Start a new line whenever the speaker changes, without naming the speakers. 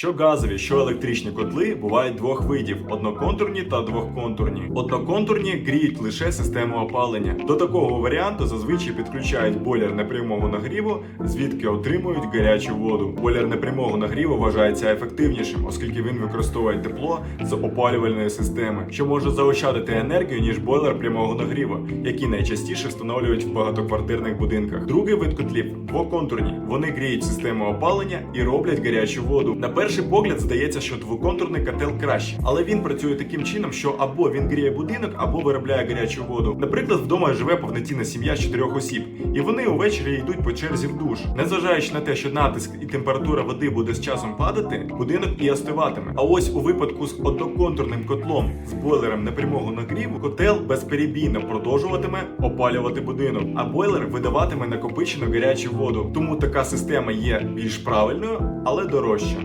Що газові, що електричні котли бувають двох видів: одноконтурні та двохконтурні. Одноконтурні гріють лише систему опалення. До такого варіанту зазвичай підключають бойлер непрямого нагріву, звідки отримують гарячу воду. Бойлер непрямого нагріву вважається ефективнішим, оскільки він використовує тепло з опалювальної системи, що може заощадити енергію ніж бойлер прямого нагріву, який найчастіше встановлюють в багатоквартирних будинках. Другий вид котлів двоконтурні. Вони гріють систему опалення і роблять гарячу воду. На перший погляд здається, що двоконтурний котел краще, але він працює таким чином, що або він гріє будинок, або виробляє гарячу воду. Наприклад, вдома живе повноцінна сім'я з чотирьох осіб, і вони увечері йдуть по черзі в душ. Незважаючи на те, що натиск і температура води буде з часом падати, будинок і остиватиме. А ось у випадку з одноконтурним котлом з бойлером непрямого нагріву, котел безперебійно продовжуватиме опалювати будинок, а бойлер видаватиме накопичену гарячу воду. Тому така система є більш правильною, але дорожча.